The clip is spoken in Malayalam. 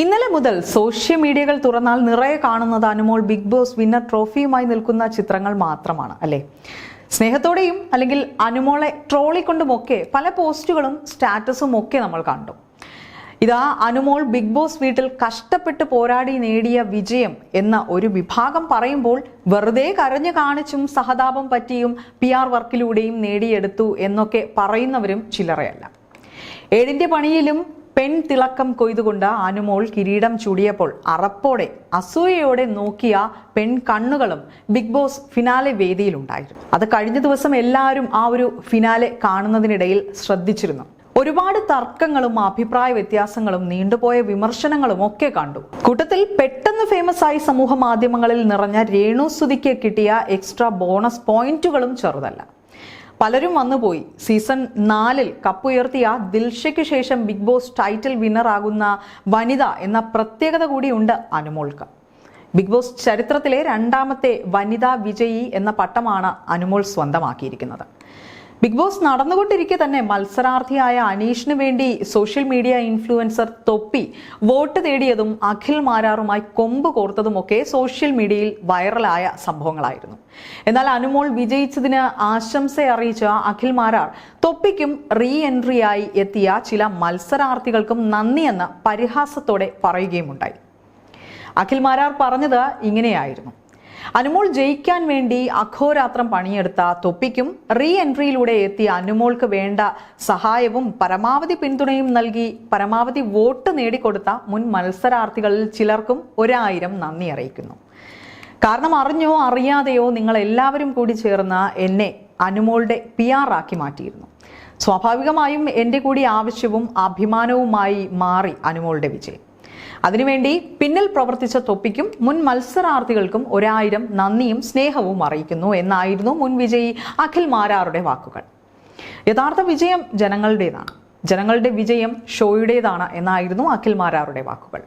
ഇന്നലെ മുതൽ സോഷ്യൽ മീഡിയകൾ തുറന്നാൽ നിറയെ കാണുന്നത് അനുമോൾ ബിഗ് ബോസ് വിന്നർ ട്രോഫിയുമായി നിൽക്കുന്ന ചിത്രങ്ങൾ മാത്രമാണ് അല്ലേ? സ്നേഹത്തോടെയും അല്ലെങ്കിൽ അനുമോളെ ട്രോളിക്കൊണ്ടുമൊക്കെ പല പോസ്റ്റുകളും സ്റ്റാറ്റസും ഒക്കെ നമ്മൾ കണ്ടു. ഇതാ അനുമോൾ ബിഗ് ബോസ് വീട്ടിൽ കഷ്ടപ്പെട്ട് പോരാടി നേടിയ വിജയം എന്ന ഒരു വിഭാഗം പറയുമ്പോൾ വെറുതെ കരഞ്ഞു കാണിച്ചും സഹതാപം പറ്റിയും പി ആർ വർക്കിലൂടെയും നേടിയെടുത്തു എന്നൊക്കെ പറയുന്നവരും ചിലറയല്ല. ഏഴിന്റെ പണിയിലും പെൺ തിളക്കം കൊയ്തുകൊണ്ട് അനുമോൾ കിരീടം ചൂടിയപ്പോൾ അറപ്പോടെ അസൂയയോടെ നോക്കിയ പെൺ കണ്ണുകളും ബിഗ് ബോസ് ഫിനാലെ വേദിയിലുണ്ടായിരുന്നു. അത് കഴിഞ്ഞ ദിവസം എല്ലാവരും ആ ഒരു ഫിനാലെ കാണുന്നതിനിടയിൽ ശ്രദ്ധിച്ചിരുന്നു. ഒരുപാട് തർക്കങ്ങളും അഭിപ്രായ വ്യത്യാസങ്ങളും നീണ്ടുപോയ വിമർശനങ്ങളും ഒക്കെ കണ്ടു. കൂട്ടത്തിൽ പെട്ടെന്ന് ഫേമസ് ആയി സമൂഹ മാധ്യമങ്ങളിൽ നിറഞ്ഞ രേണു സുതിക്ക് കിട്ടിയ എക്സ്ട്രാ ബോണസ് പോയിന്റുകളും ചെറുതല്ല. പലരും വന്നുപോയി. സീസൺ നാലിൽ കപ്പുയർത്തിയ ദിൽഷയ്ക്ക് ശേഷം ബിഗ് ബോസ് ടൈറ്റിൽ വിന്നർ ആകുന്ന വനിത എന്ന പ്രത്യേകത കൂടിയുണ്ട് അനുമോൾക്ക്. ബിഗ് ബോസ് ചരിത്രത്തിലെ രണ്ടാമത്തെ വനിതാ വിജയി എന്ന പട്ടമാണ് അനുമോൾ സ്വന്തമാക്കിയിരിക്കുന്നത്. ബിഗ് ബോസ് നടന്നുകൊണ്ടിരിക്കെ തന്നെ മത്സരാർത്ഥിയായ അനീഷിന് വേണ്ടി social media influencer Thoppi vote തേടിയതും Akhil മാരാറുമായി കൊമ്പ് കോർത്തതുമൊക്കെ സോഷ്യൽ മീഡിയയിൽ വൈറലായ സംഭവങ്ങളായിരുന്നു. എന്നാൽ അനുമോൾ വിജയിച്ചതിന് ആശംസ അറിയിച്ച അഖിൽ മാരാർ തൊപ്പിക്കും റീ എൻട്രിയായി എത്തിയ ചില മത്സരാർത്ഥികൾക്കും നന്ദിയെന്ന് പരിഹാസത്തോടെ പറയുകയുമുണ്ടായി. അഖിൽ മാരാർ പറഞ്ഞത് ഇങ്ങനെയായിരുന്നു. അനുമോൾ ജയിക്കാൻ വേണ്ടി അഘോരാത്രം പണിയെടുത്ത തൊപ്പിക്കും റീ എൻട്രിയിലൂടെ എത്തിയ അനുമോൾക്ക് വേണ്ട സഹായവും പരമാവധി പിന്തുണയും നൽകി പരമാവധി വോട്ട് നേടിക്കൊടുത്ത മുൻ മത്സരാർത്ഥികളിൽ ചിലർക്കും ഒരായിരം നന്ദി അറിയിക്കുന്നു. കാരണം അറിഞ്ഞോ അറിയാതെയോ നിങ്ങൾ എല്ലാവരും കൂടി ചേർന്ന് എന്നെ അനുമോളുടെ പി ആർ ആക്കി മാറ്റിയിരുന്നു. സ്വാഭാവികമായും എന്റെ കൂടി ആവശ്യവും അഭിമാനവുമായി മാറി അനുമോളുടെ വിജയം. അതിനുവേണ്ടി പിന്നിൽ പ്രവർത്തിച്ച തൊപ്പിക്കും മുൻ മത്സരാർത്ഥികൾക്കും ഒരായിരം നന്ദിയും സ്നേഹവും അറിയിക്കുന്നു എന്നായിരുന്നു മുൻ വിജയി അഖിൽ മാരാറുടെ വാക്കുകൾ. യഥാർത്ഥ വിജയം ജനങ്ങളുടേതാണ്. ജനങ്ങളുടെ വിജയം ഷോയുടേതാണ് എന്നായിരുന്നു അഖിൽ മാരാറുടെ വാക്കുകൾ.